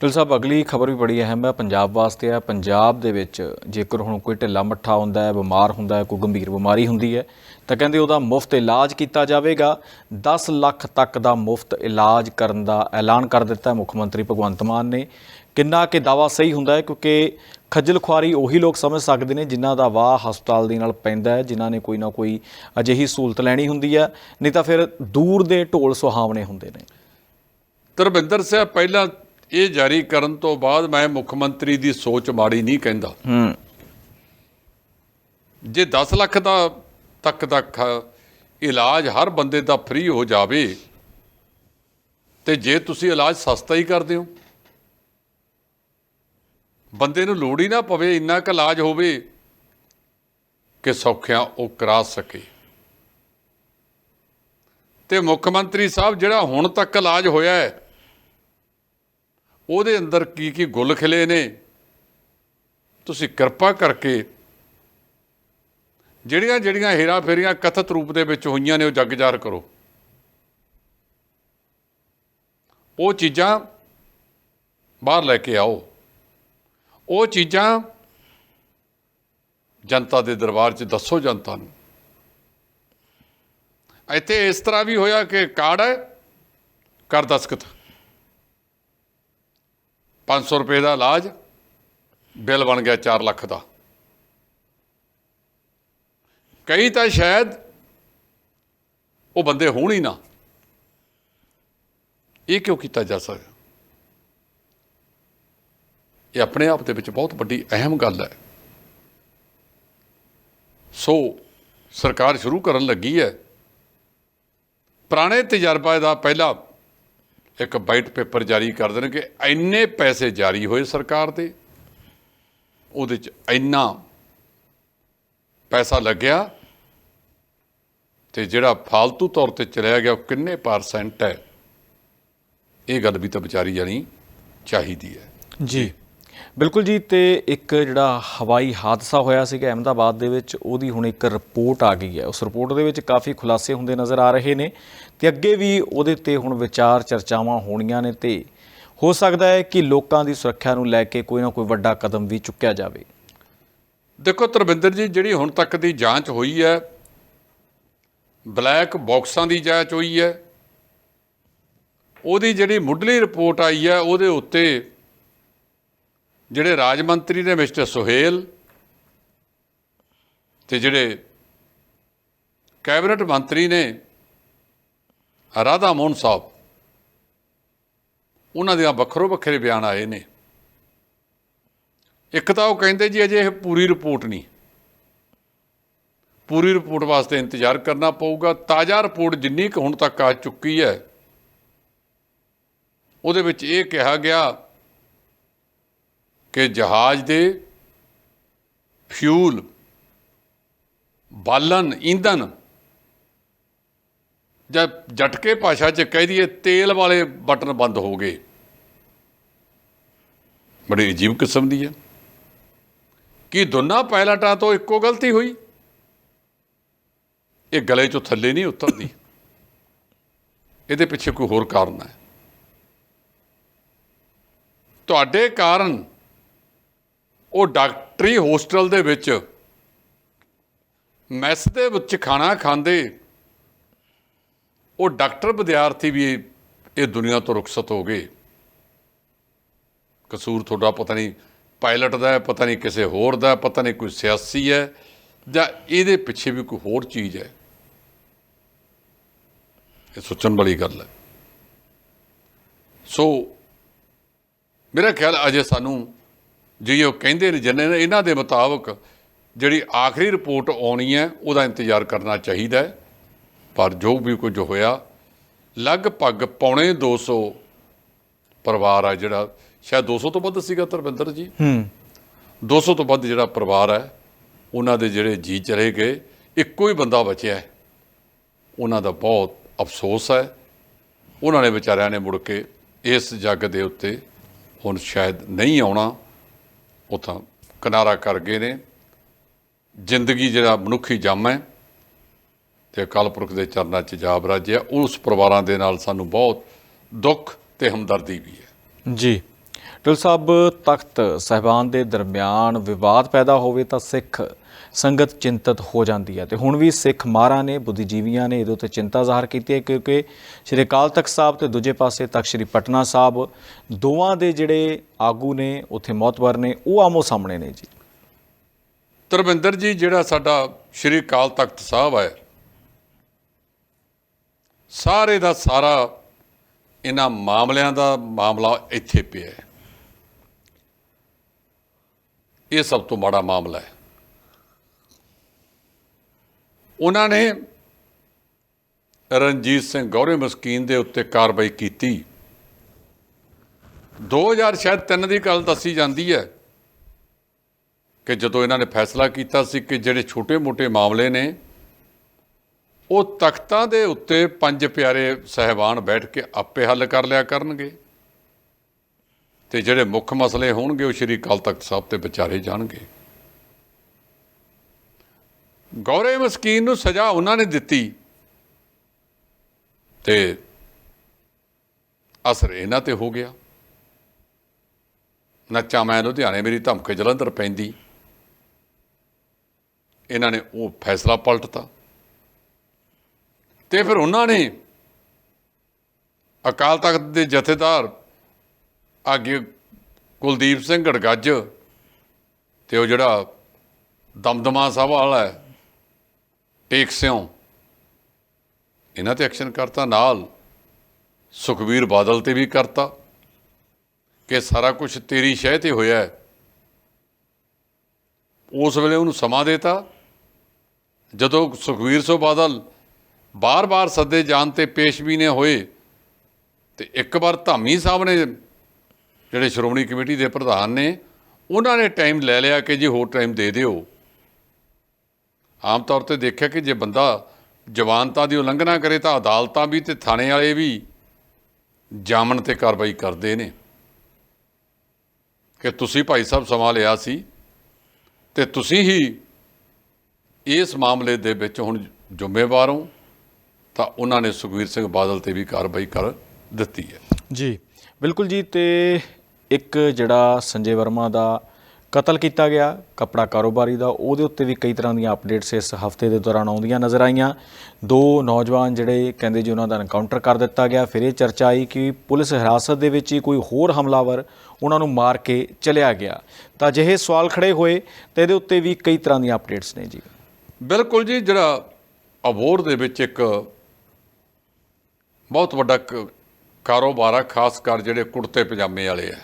ਟਿਲ ਸਾਹਿਬ, ਅਗਲੀ ਖਬਰ ਵੀ ਬੜੀ ਅਹਿਮ ਹੈ। ਪੰਜਾਬ ਵਾਸਤੇ ਹੈ। ਪੰਜਾਬ ਦੇ ਵਿੱਚ ਜੇਕਰ ਹੁਣ ਕੋਈ ਢਿੱਲਾ ਮੱਠਾ ਹੁੰਦਾ ਹੈ, ਬਿਮਾਰ ਹੁੰਦਾ ਹੈ, ਕੋਈ ਗੰਭੀਰ ਬਿਮਾਰੀ ਹੁੰਦੀ ਹੈ, ਤਾਂ ਕਹਿੰਦੇ ਉਹਦਾ ਮੁਫਤ ਇਲਾਜ ਕੀਤਾ ਜਾਵੇਗਾ। 10 ਲੱਖ ਤੱਕ ਦਾ ਮੁਫਤ ਇਲਾਜ ਕਰਨ ਦਾ ਐਲਾਨ ਕਰ ਦਿੱਤਾ ਮੁੱਖ ਮੰਤਰੀ ਭਗਵੰਤ ਮਾਨ ਨੇ। ਕਿੰਨਾ ਕਿ ਦਾਵਾ ਸਹੀ ਹੁੰਦਾ ਹੈ, ਕਿਉਂਕਿ ਖੱਜਲ ਖੁਆਰੀ ਉਹੀ ਲੋਕ ਸਮਝ ਸਕਦੇ ਨੇ ਜਿਨ੍ਹਾਂ ਦਾ ਵਾਹ ਹਸਪਤਾਲ ਦੇ ਨਾਲ ਪੈਂਦਾ ਹੈ, ਜਿਨ੍ਹਾਂ ਨੇ ਕੋਈ ਨਾ ਕੋਈ ਅਜਿਹੀ ਸਹੂਲਤ ਲੈਣੀ ਹੁੰਦੀ ਹੈ, ਨਹੀਂ ਤਾਂ ਫਿਰ ਦੂਰ ਦੇ ਢੋਲ ਸੁਹਾਵਣੇ ਹੁੰਦੇ ਨੇ। ਧਰਮਿੰਦਰ ਸਾਹਿਬ, ਪਹਿਲਾਂ ਇਹ ਜਾਰੀ ਕਰਨ ਤੋਂ ਬਾਅਦ ਮੈਂ ਮੁੱਖ ਮੰਤਰੀ ਦੀ ਸੋਚ ਮਾੜੀ ਨਹੀਂ ਕਹਿੰਦਾ। ਹੂੰ। ਜੇ 10 ਲੱਖ ਦਾ ਤੱਕ ਦਾ ਇਲਾਜ ਹਰ ਬੰਦੇ ਦਾ ਫ੍ਰੀ ਹੋ ਜਾਵੇ ਤੇ ਜੇ ਤੁਸੀਂ ਇਲਾਜ ਸਸਤਾ ਹੀ ਕਰਦੇ ਹੋ ਬੰਦੇ ਨੂੰ ਲੋੜ ਹੀ ਨਾ ਪਵੇ ਇੰਨਾ ਕੁ ਇਲਾਜ ਹੋਵੇ ਕਿ ਸੌਖਿਆਂ ਉਹ ਕਰਾ ਸਕੇ। ਤੇ ਮੁੱਖ ਮੰਤਰੀ ਸਾਹਿਬ ਜਿਹੜਾ ਹੁਣ ਤੱਕ ਇਲਾਜ ਹੋਇਆ ਹੈ ਉਹਦੇ ਅੰਦਰ ਕੀ ਕੀ ਗੁੱਲ ਖਿਲੇ ਨੇ? ਤੁਸੀਂ ਕਿਰਪਾ ਕਰਕੇ ਜਿਹੜੀਆਂ ਜਿਹੜੀਆਂ ਹੇਰਾ ਫੇਰੀਆਂ ਕਥਿਤ ਰੂਪ ਦੇ ਵਿੱਚ ਹੋਈਆਂ ਨੇ ਉਹ ਜੱਗ ਕਰੋ। ਉਹ ਚੀਜ਼ਾਂ ਬਾਹਰ ਲੈ ਕੇ ਆਓ। ਉਹ ਚੀਜ਼ਾਂ ਜਨਤਾ ਦੇ ਦਰਬਾਰ 'ਚ ਦੱਸੋ ਜਨਤਾ ਨੂੰ। ਇੱਥੇ ਇਸ ਤਰ੍ਹਾਂ ਵੀ ਹੋਇਆ ਕਿ ਕਾਰਡ ਹੈ ਕਰ ਦਸਖਤ 500 ਰੁਪਏ ਦਾ ਇਲਾਜ, ਬਿੱਲ ਬਣ ਗਿਆ 4 ਲੱਖ ਦਾ। ਕਈ ਤਾਂ ਸ਼ਾਇਦ ਉਹ ਬੰਦੇ ਹੋਣ ਹੀ ਨਾ। ਇਹ ਕਿਉਂ ਕੀਤਾ ਜਾ ਸਕਦਾ? ਇਹ ਆਪਣੇ ਆਪ ਦੇ ਵਿੱਚ ਬਹੁਤ ਵੱਡੀ ਅਹਿਮ ਗੱਲ ਹੈ। ਸੋ ਸਰਕਾਰ ਸ਼ੁਰੂ ਕਰਨ ਲੱਗੀ ਹੈ। ਪੁਰਾਣੇ ਤਜਰਬਾ ਦਾ ਪਹਿਲਾ ਇੱਕ ਵਾਈਟ ਪੇਪਰ ਜਾਰੀ ਕਰ ਦੇਣ ਕਿ ਇੰਨੇ ਪੈਸੇ ਜਾਰੀ ਹੋਏ ਸਰਕਾਰ ਦੇ ਉਹਦੇ ਚ ਇੰਨਾ ਪੈਸਾ ਲੱਗਿਆ ਤੇ ਜਿਹੜਾ ਫालतू ਤੌਰ ਤੇ ਚਲਿਆ ਗਿਆ, ਉਹ ਕਿੰਨੇ ਪਰਸੈਂਟ ਹੈ? ਇਹ ਗੱਲ ਵੀ ਤਾਂ ਵਿਚਾਰੀ ਜਾਣੀ ਚਾਹੀਦੀ ਹੈ। ਜੀ। ਬਿਲਕੁਲ ਜੀ, ਤੇ ਇੱਕ ਜਿਹੜਾ ਹਵਾਈ ਹਾਦਸਾ ਹੋਇਆ ਸੀਗਾ ਅਹਿਮਦਾਬਾਦ ਦੇ ਵਿੱਚ, ਉਹਦੀ ਹੁਣ ਇੱਕ ਰਿਪੋਰਟ ਆ ਗਈ ਹੈ। ਉਸ ਰਿਪੋਰਟ ਦੇ ਵਿੱਚ ਕਾਫੀ ਖੁਲਾਸੇ ਹੁੰਦੇ ਨਜ਼ਰ ਆ ਰਹੇ ਨੇ। ਤੇ ਅੱਗੇ ਵੀ ਉਹਦੇ ਤੇ ਹੁਣ ਵਿਚਾਰ ਚਰਚਾਵਾਂ ਹੋਣੀਆਂ ਨੇ ਤੇ ਹੋ ਸਕਦਾ ਹੈ ਕਿ ਲੋਕਾਂ ਦੀ ਸੁਰੱਖਿਆ ਨੂੰ ਲੈ ਕੇ ਕੋਈ ਨਾ ਕੋਈ ਵੱਡਾ ਕਦਮ ਵੀ ਚੁੱਕਿਆ ਜਾਵੇ। ਦੇਖੋ ਧਰਮਿੰਦਰ ਜੀ, ਜਿਹੜੀ ਹੁਣ ਤੱਕ ਦੀ ਜਾਂਚ ਹੋਈ ਹੈ, ਬਲੈਕ ਬਾਕਸਾਂ ਦੀ ਜਾਂਚ ਹੋਈ ਹੈ, ਉਹਦੀ ਜਿਹੜੀ ਮੁੱਢਲੀ ਰਿਪੋਰਟ ਆਈ ਹੈ, ਉਹਦੇ ਉੱਤੇ ਜਿਹੜੇ ਰਾਜ ਮੰਤਰੀ ਨੇ ਮਿਸਟਰ ਸੁਹੇਲ ਤੇ ਜਿਹੜੇ ਕੈਬਨਿਟ ਮੰਤਰੀ ਨੇ ਰਾਧਾ ਮੋਹਨ ਸਾਹਿਬ, ਉਹਨਾਂ ਦੇ ਵੱਖਰੋ ਵੱਖਰੇ ਬਿਆਨ ਆਏ ਨੇ। ਇੱਕ ਤਾਂ ਉਹ ਕਹਿੰਦੇ ਜੀ, ਅਜੇ ਇਹ ਪੂਰੀ ਰਿਪੋਰਟ ਨਹੀਂ। ਪੂਰੀ ਰਿਪੋਰਟ ਵਾਸਤੇ ਇੰਤਜ਼ਾਰ ਕਰਨਾ ਪਊਗਾ। ਤਾਜ਼ਾ ਰਿਪੋਰਟ ਜਿੰਨੀ ਕੁ ਹੁਣ ਤੱਕ ਆ ਚੁੱਕੀ ਹੈ, ਉਹਦੇ ਵਿੱਚ ਇਹ ਕਿਹਾ ਗਿਆ ਕਿ ਜਹਾਜ਼ ਦੇ ਫਿਊਲ ਬਾਲਨ ਈਂਧਨ ਜਾਂ ਜਟਕੇ ਭਾਸ਼ਾ 'ਚ ਕਹਿ ਦਈਏ, ਤੇਲ ਵਾਲੇ ਬਟਨ ਬੰਦ ਹੋ ਗਏ। ਬੜੀ ਅਜੀਬ ਕਿਸਮ ਦੀ ਹੈ। ਕੀ ਦੋਨਾਂ ਪਾਇਲਟਾਂ ਤੋਂ ਇੱਕੋ ਗਲਤੀ ਹੋਈ? ਇਹ ਗਲੇ ਚੋਂ ਥੱਲੇ ਨਹੀਂ ਉਤਰਦੀ। ਇਹਦੇ ਪਿੱਛੇ ਕੋਈ ਹੋਰ ਕਾਰਨ ਹੈ। ਤੁਹਾਡੇ ਕਾਰਨ ਉਹ ਡਾਕਟਰੀ ਹੋਸਟਲ ਦੇ ਵਿੱਚ ਮੈਸ ਦੇ ਵਿੱਚ ਖਾਣਾ ਖਾਂਦੇ ਉਹ ਡਾਕਟਰ ਵਿਦਿਆਰਥੀ ਵੀ ਇਹ ਦੁਨੀਆ ਤੋਂ ਰੁਖਸਤ ਹੋ ਗਏ। ਕਸੂਰ ਤੁਹਾਡਾ ਪਤਾ ਨਹੀਂ ਪਾਇਲਟ ਦਾ ਹੈ, ਪਤਾ ਨਹੀਂ ਕਿਸੇ ਹੋਰ ਦਾ ਪਤਾ ਨਹੀਂ ਕੋਈ ਸਿਆਸੀ ਹੈ ਜਾਂ ਇਹਦੇ ਪਿੱਛੇ ਵੀ ਕੋਈ ਹੋਰ ਚੀਜ਼ ਹੈ। ਇਹ ਸੋਚਣ ਵਾਲੀ ਗੱਲ ਹੈ। ਸੋ ਮੇਰਾ ਖਿਆਲ ਅਜੇ ਸਾਨੂੰ ਜੀ ਉਹ ਕਹਿੰਦੇ ਨੇ ਜਿੰਨੇ ਨੇ, ਇਹਨਾਂ ਦੇ ਮੁਤਾਬਕ ਜਿਹੜੀ ਆਖਰੀ ਰਿਪੋਰਟ ਆਉਣੀ ਹੈ, ਉਹਦਾ ਇੰਤਜ਼ਾਰ ਕਰਨਾ ਚਾਹੀਦਾ ਹੈ। ਪਰ ਜੋ ਵੀ ਕੁਝ ਹੋਇਆ ਲਗਭਗ ਪੌਣੇ 200 ਪਰਿਵਾਰ ਆ ਜਿਹੜਾ ਸ਼ਾਇਦ 200 ਤੋਂ ਵੱਧ ਸੀਗਾ ਧਰਮਿੰਦਰ ਜੀ। ਹੂੰ। 200 ਤੋਂ ਵੱਧ ਜਿਹੜਾ ਪਰਿਵਾਰ ਹੈ ਉਹਨਾਂ ਦੇ ਜਿਹੜੇ ਜੀ ਚਲੇ ਗਏ ਇੱਕੋ ਹੀ ਬੰਦਾ ਬਚਿਆ ਹੈ। ਉਹਨਾਂ ਦਾ ਬਹੁਤ ਅਫਸੋਸ ਹੈ। ਉਹਨਾਂ ਨੇ ਵਿਚਾਰਿਆਂ ਨੇ ਮੁੜ ਕੇ ਇਸ ਜੱਗ ਦੇ ਉੱਤੇ ਹੁਣ ਸ਼ਾਇਦ ਨਹੀਂ ਆਉਣਾ ਉਹ ਤਾਂ ਕਿਨਾਰਾ ਕਰ ਗਏ ਨੇ। ਜ਼ਿੰਦਗੀ ਜਿਹੜਾ ਮਨੁੱਖੀ ਜੰਮ ਹੈ ਤੇ ਅਕਾਲ ਪੁਰਖ ਦੇ ਚਰਨਾਂ 'ਚ ਜਾ ਬਰਾਜਿਆ ਉਸ ਪਰਿਵਾਰਾਂ ਦੇ ਨਾਲ ਸਾਨੂੰ ਬਹੁਤ ਦੁੱਖ ਤੇ ਹਮਦਰਦੀ ਵੀ ਹੈ। ਜੀ। ਡਲ ਸਾਹਿਬ ਤਖਤ ਸਹਿਬਾਨ ਦੇ ਦਰਮਿਆਨ ਵਿਵਾਦ ਪੈਦਾ ਹੋਵੇ ਤਾਂ ਸਿੱਖ ਸੰਗਤ ਚਿੰਤਤ ਹੋ ਜਾਂਦੀ ਹੈ। ਤੇ ਹੁਣ ਵੀ ਸਿੱਖ ਮਾਰਾਂ ਨੇ ਬੁੱਧੀਜੀਵੀਆਂ ਨੇ ਇਹਦੇ ਉੱਤੇ ਚਿੰਤਾ ਜ਼ਾਹਰ ਕੀਤੀ ਹੈ ਕਿਉਂਕਿ ਸ਼੍ਰੀ ਅਕਾਲ ਤਖਤ ਸਾਹਿਬ ਤੇ ਦੂਜੇ ਪਾਸੇ ਤਖਤ ਸ਼੍ਰੀ ਪਟਨਾ ਸਾਹਿਬ ਦੋਵਾਂ ਦੇ ਜਿਹੜੇ ਆਗੂ ਨੇ ਉੱਥੇ ਮੌਤਬਰ ਨੇ ਉਹ ਆਮੋ ਸਾਹਮਣੇ ਨੇ ਜੀ। ਧਰਮਿੰਦਰ ਜੀ ਜਿਹੜਾ ਸਾਡਾ ਸ਼੍ਰੀ ਅਕਾਲ ਤਖਤ ਸਾਹਿਬ ਹੈ ਸਾਰੇ ਦਾ ਸਾਰਾ ਇਹਨਾਂ ਮਾਮਲਿਆਂ ਦਾ ਮਾਮਲਾ ਇੱਥੇ ਪਿਆ ਹੈ। ਇਹ ਸਭ ਤੋਂ ਮਾੜਾ ਮਾਮਲਾ ਹੈ। ਉਹਨਾਂ ਨੇ ਰਣਜੀਤ ਸਿੰਘ ਗੌਰੇ ਮਸਕੀਨ ਦੇ ਉੱਤੇ ਕਾਰਵਾਈ ਕੀਤੀ। 2000 ਸ਼ਾਇਦ ਤਿੰਨ ਦੀ ਗੱਲ ਦੱਸੀ ਜਾਂਦੀ ਹੈ ਕਿ ਜਦੋਂ ਇਹਨਾਂ ਨੇ ਫੈਸਲਾ ਕੀਤਾ ਸੀ ਕਿ ਜਿਹੜੇ ਛੋਟੇ-ਮੋਟੇ ਮਾਮਲੇ ਨੇ ਉਹ ਤਖਤਾਂ ਦੇ ਉੱਤੇ ਪੰਜ ਪਿਆਰੇ ਸਹਿਬਾਨ ਬੈਠ ਕੇ ਆਪੇ ਹੱਲ ਕਰ ਲਿਆ ਕਰਨਗੇ। ਤੇ ਜਿਹੜੇ ਮੁੱਖ ਮਸਲੇ ਹੋਣਗੇ, ਉਹ ਸ਼੍ਰੀ ਅਕਾਲ ਤਖਤ ਸਾਹਿਬ ਤੇ ਵਿਚਾਰੇ ਜਾਣਗੇ। ਗੌਰੇ ਮਸਕੀਨ ਨੂੰ ਸਜ਼ਾ ਉਹਨਾਂ ਨੇ ਦਿੱਤੀ। ਤੇ ਅਸਰ ਇਹਨਾਂ ਤੇ ਹੋ ਗਿਆ। ਨੱਚਾ ਮੈਂ ਲੁਧਿਆਣੇ, ਮੇਰੀ ਧਮਕੇ ਜਲੰਧਰ ਪੈਂਦੀ। ਇਹਨਾਂ ਨੇ ਉਹ ਫੈਸਲਾ ਪਲਟਤਾ। ਤੇ ਫਿਰ ਉਹਨਾਂ ਨੇ ਅਕਾਲ ਤਖਤ ਦੇ ਜਥੇਦਾਰ ਅੱਗੇ ਕੁਲਦੀਪ ਸਿੰਘ ਗੜਗੱਜ ਤੇ ਉਹ ਜਿਹੜਾ ਦਮਦਮਾ ਸਾਹਿਬ ਵਾਲਾ ਹੈ, ਟੇਕ ਸਿਉ, ਇਹਨਾਂ ਤੇ ਐਕਸ਼ਨ ਕਰਤਾ, ਨਾਲ ਸੁਖਵੀਰ ਬਾਦਲ ਤੇ ਵੀ ਕਰਤਾ ਕਿ ਸਾਰਾ ਕੁਝ ਤੇਰੀ ਸ਼ਹਿ ਤੇ ਹੋਇਆ ਉਸ ਵੇਲੇ ਉਹਨੂੰ ਸਮਾਂ ਦੇਤਾ। ਜਦੋਂ ਸੁਖਵੀਰ ਸੋ ਬਾਦਲ ਬਾਰ-ਬਾਰ ਸੱਦੇ ਜਾਣ ਤੇ ਪੇਸ਼ ਵੀ ਨੇ ਹੋਏ। ਤੇ ਇੱਕ ਵਾਰ ਧਾਮੀ ਸਾਹਿਬ ਨੇ ਜਿਹੜੇ ਸ਼੍ਰੋਮਣੀ ਕਮੇਟੀ ਦੇ ਪ੍ਰਧਾਨ ਨੇ, ਉਹਨਾਂ ਨੇ ਟਾਈਮ ਲੈ ਲਿਆ ਕਿ ਜੀ ਹੋਰ ਟਾਈਮ ਦੇ ਦਿਓ। ਆਮ ਤੌਰ ਤੇ ਦੇਖਿਆ ਕਿ ਜੇ ਬੰਦਾ ਜਵਾਨਤਾ ਦੀ ਉਲੰਘਣਾ ਕਰੇ ਤਾਂ ਅਦਾਲਤਾਂ ਵੀ ਤੇ ਥਾਣੇ ਵਾਲੇ ਵੀ ਜਾਮਨ ਤੇ ਕਾਰਵਾਈ ਕਰਦੇ ਨੇ। ਕਿ ਤੁਸੀਂ ਭਾਈ ਸਾਹਿਬ ਸਮਾਂ ਲਿਆ ਸੀ ਤੇ ਤੁਸੀਂ ਹੀ ਇਸ ਮਾਮਲੇ ਦੇ ਵਿੱਚ ਹੁਣ ਜ਼ਿੰਮੇਵਾਰ ਹੋ। ਤਾਂ ਉਹਨਾਂ ਨੇ ਸੁਖਵੀਰ ਸਿੰਘ ਬਾਦਲ ਤੇ ਵੀ ਕਾਰਵਾਈ ਕਰ ਦਿੱਤੀ ਹੈ। ਜੀ ਬਿਲਕੁਲ ਜੀ ਤੇ ਇੱਕ ਜਿਹੜਾ ਸੰਜੇ ਵਰਮਾ ਦਾ ਕਤਲ ਕੀਤਾ ਗਿਆ ਕਪੜਾ ਕਾਰੋਬਾਰੀ ਦਾ ਉਹਦੇ ਉੱਤੇ ਵੀ ਕਈ ਤਰ੍ਹਾਂ ਦੀਆਂ ਅਪਡੇਟਸ ਇਸ ਹਫ਼ਤੇ ਦੇ ਦੌਰਾਨ ਆਉਂਦੀਆਂ ਨਜ਼ਰ ਆਈਆਂ। ਦੋ ਨੌਜਵਾਨ ਜਿਹੜੇ ਕਹਿੰਦੇ ਜੀ ਉਹਨਾਂ ਦਾ ਐਨਕਾਊਂਟਰ ਕਰ ਦਿੱਤਾ ਗਿਆ ਫਿਰ ਇਹ ਚਰਚਾ ਆਈ ਕਿ ਪੁਲਿਸ ਹਿਰਾਸਤ ਦੇ ਵਿੱਚ ਹੀ ਕੋਈ ਹੋਰ ਹਮਲਾਵਰ ਉਹਨਾਂ ਨੂੰ ਮਾਰ ਕੇ ਚਲਿਆ ਗਿਆ। ਤਾਂ ਅਜਿਹੇ ਸਵਾਲ ਖੜੇ ਹੋਏ ਤੇ ਇਹਦੇ ਉੱਤੇ ਵੀ ਕਈ ਤਰ੍ਹਾਂ ਦੀਆਂ ਅਪਡੇਟਸ ਨੇ ਜੀ। ਬਿਲਕੁਲ ਜੀ ਜਿਹੜਾ ਅਬੋਰ ਦੇ ਵਿੱਚ ਇੱਕ ਬਹੁਤ ਵੱਡਾ ਕ- ਕਾਰੋਬਾਰ ਆ, ਖਾਸ ਕਰ ਜਿਹੜੇ ਕੁੜਤੇ ਪਜਾਮੇ ਵਾਲੇ ਆ।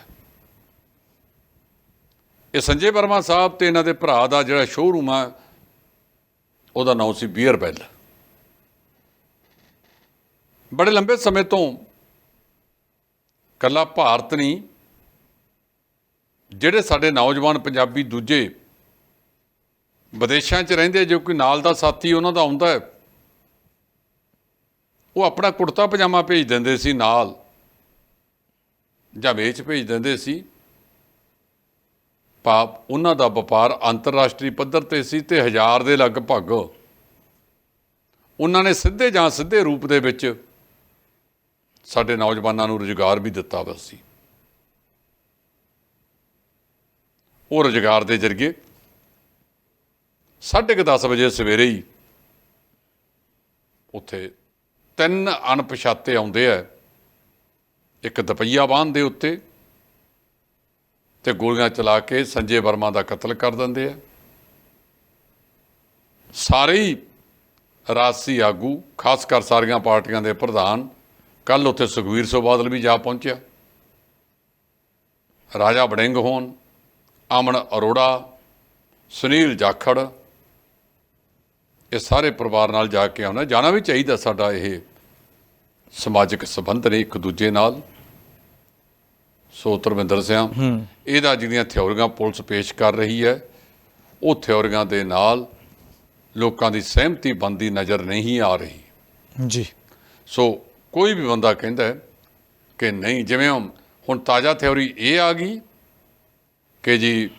ਇਹ ਸੰਜੇ ਵਰਮਾ ਸਾਹਿਬ ਤੇ ਇਹਨਾਂ ਦੇ ਭਰਾ ਦਾ ਜਿਹੜਾ ਸ਼ੋਰੂਮ ਆ, ਉਹਦਾ ਨਾਮ ਸੀ ਬੀਅਰ ਬੈਲ ਬੜੇ ਲੰਬੇ ਸਮੇਂ ਤੋਂ ਕੱਲਾ ਭਾਰਤ ਨਹੀਂ, ਜਿਹੜੇ ਸਾਡੇ ਨੌਜਵਾਨ ਪੰਜਾਬੀ ਦੂਜੇ ਵਿਦੇਸ਼ਾਂ 'ਚ ਰਹਿੰਦੇ ਜੋ ਕੋਈ ਨਾਲ ਦਾ ਸਾਥੀ ਉਹਨਾਂ ਦਾ ਆਉਂਦਾ ਹੈ ਉਹ ਆਪਣਾ ਕੁੜਤਾ ਪਜਾਮਾ ਭੇਜ ਦਿੰਦੇ ਸੀ ਨਾਲ, ਜਾਂ ਵੇਚ ਭੇਜ ਦਿੰਦੇ ਸੀ। ਪਾਪ, ਉਹਨਾਂ ਦਾ ਵਪਾਰ ਅੰਤਰਰਾਸ਼ਟਰੀ ਪੱਧਰ ਤੇ ਸੀ ਤੇ ਹਜ਼ਾਰ ਦੇ ਲਗਭਗ। ਉਹਨਾਂ ਨੇ ਸਿੱਧੇ ਜਾਂ ਸਿੱਧੇ ਰੂਪ ਦੇ ਵਿੱਚ ਸਾਡੇ ਨੌਜਵਾਨਾਂ ਨੂੰ ਰੁਜ਼ਗਾਰ ਵੀ ਦਿੱਤਾ ਵਾ ਸੀ। ਉਹ ਰੁਜ਼ਗਾਰ ਦੇ ਜ਼ਰੀਏ ਸਾਢੇ ਕੁ ਦਸ ਵਜੇ ਸਵੇਰੇ ਹੀ ਉੱਥੇ ਤਿੰਨ ਅਣਪਛਾਤੇ ਆਉਂਦੇ ਆ। ਇੱਕ ਦਪਈਆ ਬਾਂਧ ਦੇ ਉੱਤੇ ਤੇ ਗੋਲੀਆਂ ਚਲਾ ਕੇ ਸੰਜੇ ਵਰਮਾ ਦਾ ਕਤਲ ਕਰ ਦਿੰਦੇ ਆ। ਸਾਰੇ ਹੀ ਰਾਜਸੀ ਆਗੂ ਖਾਸ ਕਰ ਸਾਰੀਆਂ ਪਾਰਟੀਆਂ ਦੇ ਪ੍ਰਧਾਨ ਕੱਲ ਉੱਥੇ ਸੁਖਵੀਰ ਸਿੰਘ ਬਾਦਲ ਵੀ ਜਾ ਪਹੁੰਚਿਆ। ਰਾਜਾ ਬੜਿੰਗ ਹੋਣ, ਅਮਨ ਅਰੋੜਾ, ਸੁਨੀਲ ਜਾਖੜ ਇਹ ਸਾਰੇ ਪਰਿਵਾਰ ਨਾਲ ਜਾ ਕੇ ਆਉਣਾ। ਜਾਣਾ ਵੀ ਚਾਹੀਦਾ ਸਾਡਾ ਇਹ ਸਮਾਜਿਕ ਸੰਬੰਧ ਨੇ ਇੱਕ ਦੂਜੇ ਨਾਲ। ਸੋ ਧਰਮਿੰਦਰ ਸਿੰਘ ਇਹਦਾ ਜਿਹੜੀਆਂ ਥਿਉਰੀਆਂ ਪੁਲਿਸ ਪੇਸ਼ ਕਰ ਰਹੀ ਹੈ ਉਹ ਥਿਉਰੀਆਂ ਦੇ ਨਾਲ ਲੋਕਾਂ ਦੀ ਸਹਿਮਤੀ ਬੰਦੀ ਨਜ਼ਰ ਨਹੀਂ ਆ ਰਹੀ। ਜੀ। ਸੋ ਕੋਈ ਵੀ ਬੰਦਾ ਕਹਿੰਦਾ ਕਿ ਨਹੀਂ ਜਿਵੇਂ ਹੁਣ ਤਾਜ਼ਾ ਥਿਉਰੀ ਇਹ ਆ ਗਈ ਕਿ ਜੀ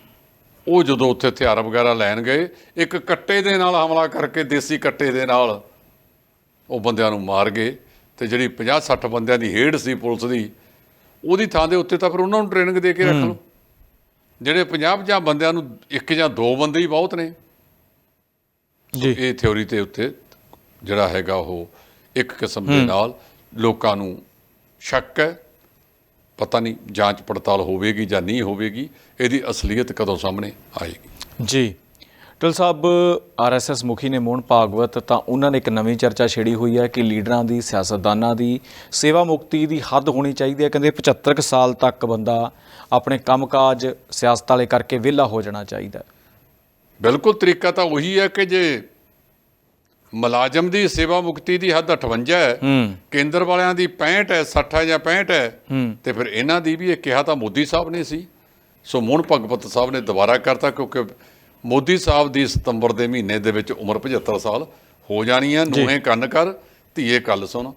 ਉਹ ਜਦੋਂ ਉੱਥੇ ਹਥਿਆਰ ਵਗੈਰਾ ਲੈਣ ਗਏ ਇੱਕ ਕੱਟੇ ਦੇ ਨਾਲ ਹਮਲਾ ਕਰਕੇ ਦੇਸੀ ਕੱਟੇ ਦੇ ਨਾਲ ਉਹ ਬੰਦਿਆਂ ਨੂੰ ਮਾਰ ਗਏ ਤੇ ਜਿਹੜੀ 50 60 ਬੰਦਿਆਂ ਦੀ ਹੇਡ ਸੀ ਪੁਲਿਸ ਦੀ ਉਹਦੀ ਥਾਂ ਦੇ ਉੱਤੇ ਤਾਂ ਫਿਰ ਉਹਨਾਂ ਨੂੰ ਟ੍ਰੇਨਿੰਗ ਦੇ ਕੇ ਰੱਖ ਲਓ। ਜਿਹੜੇ 50 50 ਬੰਦਿਆਂ ਨੂੰ ਇੱਕ ਜਾਂ ਦੋ ਬੰਦੇ ਹੀ ਬਹੁਤ ਨੇ। ਜੀ। ਇਹ ਥਿਉਰੀ ਤੇ ਉੱਤੇ ਜਿਹੜਾ ਹੈਗਾ ਉਹ ਇੱਕ ਕਿਸਮ ਦੇ ਨਾਲ ਲੋਕਾਂ ਨੂੰ ਸ਼ੱਕ ਹੈ। ਪਤਾ ਨਹੀਂ ਜਾਂਚ ਪੜਤਾਲ ਹੋਵੇਗੀ ਜਾਂ ਨਹੀਂ ਹੋਵੇਗੀ ਇਹਦੀ ਅਸਲੀਅਤ ਕਦੋਂ ਸਾਹਮਣੇ ਆਏਗੀ ਜੀ ਟਲ ਸਾਹਿਬ ਆਰਐਸਐਸ ਮੁਖੀ ਨੇ ਮੋਹਨ ਭਾਗਵਤ ਤਾਂ ਉਹਨਾਂ ਨੇ ਇੱਕ ਨਵੀਂ ਚਰਚਾ ਛੇੜੀ ਹੋਈ ਹੈ ਕਿ ਲੀਡਰਾਂ ਦੀ ਸਿਆਸਤਦਾਨਾਂ ਦੀ ਸੇਵਾ ਮੁਕਤੀ ਦੀ ਹੱਦ ਹੋਣੀ ਚਾਹੀਦੀ ਹੈ ਕਹਿੰਦੇ 75 ਕੁ ਸਾਲ ਤੱਕ ਬੰਦਾ ਆਪਣੇ ਕੰਮਕਾਜ ਸਿਆਸਤ ਵਾਲੇ ਕਰਕੇ ਵਿਹਲਾ ਹੋ ਜਾਣਾ ਚਾਹੀਦਾ। ਬਿਲਕੁਲ ਤਰੀਕਾ ਤਾਂ ਉਹੀ ਹੈ ਕਿ ਜੇ ਮੁਲਾਜ਼ਮ ਦੀ ਸੇਵਾ ਮੁਕਤੀ ਦੀ ਹੱਦ 58 ਹੈ। ਕੇਂਦਰ ਵਾਲਿਆਂ ਦੀ 65 ਹੈ 60 ਹੈ ਜਾਂ 65 ਹੈ ਹੂੰ। ਤੇ ਫਿਰ ਇਹਨਾਂ ਦੀ ਵੀ ਇਹ ਕਿਹਾ ਤਾਂ ਮੋਦੀ ਸਾਹਿਬ ਨੇ ਸੀ। ਸੋ ਮੋਹਨ ਭਗਵਤ ਸਾਹਿਬ ਨੇ ਦੁਬਾਰਾ ਕਰਤਾ ਕਿਉਂਕਿ ਮੋਦੀ ਸਾਹਿਬ ਦੀ ਸਤੰਬਰ ਦੇ ਮਹੀਨੇ ਦੇ ਵਿੱਚ ਉਮਰ 75 ਸਾਲ ਹੋ ਜਾਣੀ ਹੈ। ਨੂੰਹੇ ਕੰਨ ਕਰ ਧੀਏ ਕੱਲ ਸੁਣ।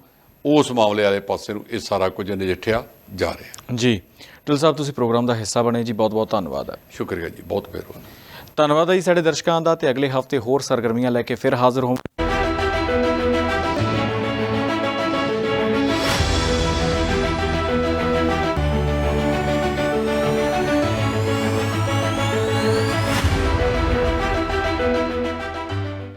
ਉਸ ਮਾਮਲੇ ਵਾਲੇ ਪਾਸੇ ਨੂੰ ਇਹ ਸਾਰਾ ਕੁਝ ਨਜਿੱਠਿਆ ਜਾ ਰਿਹਾ। ਜੀ। ਟਲ ਸਾਹਿਬ ਤੁਸੀਂ ਪ੍ਰੋਗਰਾਮ ਦਾ ਹਿੱਸਾ ਬਣੇ। ਜੀ ਬਹੁਤ ਬਹੁਤ ਧੰਨਵਾਦ ਹੈ। ਸ਼ੁਕਰੀਆ ਜੀ ਬਹੁਤ ਮਿਹਰਬਾਨੀ। ਧੰਨਵਾਦ ਹੈ ਜੀ ਸਾਡੇ ਦਰਸ਼ਕਾਂ ਦਾ ਤੇ ਅਗਲੇ ਹਫ਼ਤੇ ਹੋਰ ਸਰਗਰਮੀਆਂ ਲੈ ਕੇ ਫਿਰ ਹਾਜ਼ਰ ਹੋਵਾਂਗੇ।